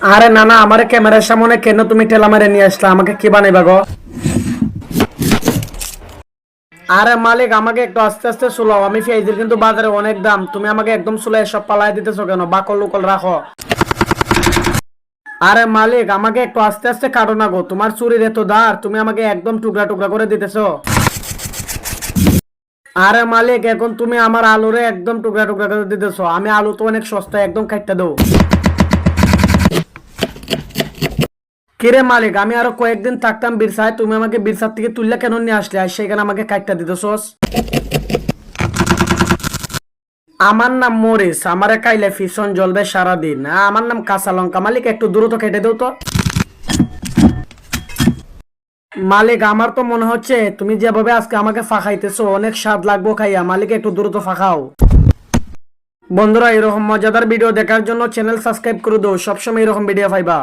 আরে না না, আমার ক্যামেরার সামনে কেন তুমি ঠেলা মেরে নিয়ে আসলা? আমাকে কি বানাইবা গো? আরে মালিক, আমাকে একটু আস্তে আস্তে সুলাও আমি পেঁয়াজের কিন্তু বাজারে অনেক দাম। তুমি আমাকে একদম সুলাই সব পালাই দিতেছো কেন? বাকল লুকল রাখো। আরে মালিক, আমাকে একটু আস্তে আস্তে কাটো না গো। তোমার চুরির এত দার তুমি আমাকে একদম টুকরা টুকরা করে দিতেছো। আরে মালিক, এখন তুমি আমার আলুরে একদম টুকরা টুকরা করে দিতেছো। আমি আলু তো অনেক সস্তা একদম কাটতে দেবো। কিরে মালিক? আমি আরও কয়েকদিন থাকতাম বিরসায়, তুমি আমাকে বিরসার থেকে তুললে কেন নিয়ে আসলে? আর সেখানে আমাকে কাটটা দিতেছোস? আমার নাম মরিস, আমার কাইলে ফিসন জ্বলবে সারাদিন। আমার নাম কাঁচা লঙ্কা। মালিক, একটু দ্রুত কেটে দেও তো। মালিক, আমার তো মনে হচ্ছে তুমি যেভাবে আজকে আমাকে ফাঁকাইতেছো, অনেক স্বাদ লাগবো খাইয়া। মালিক, একটু দ্রুত ফাঁকাও। বন্ধুরা, এরকম মজাদার ভিডিও দেখার জন্য চ্যানেল সাবস্ক্রাইব করে দাও। সবসময় এরকম ভিডিও পাইবা।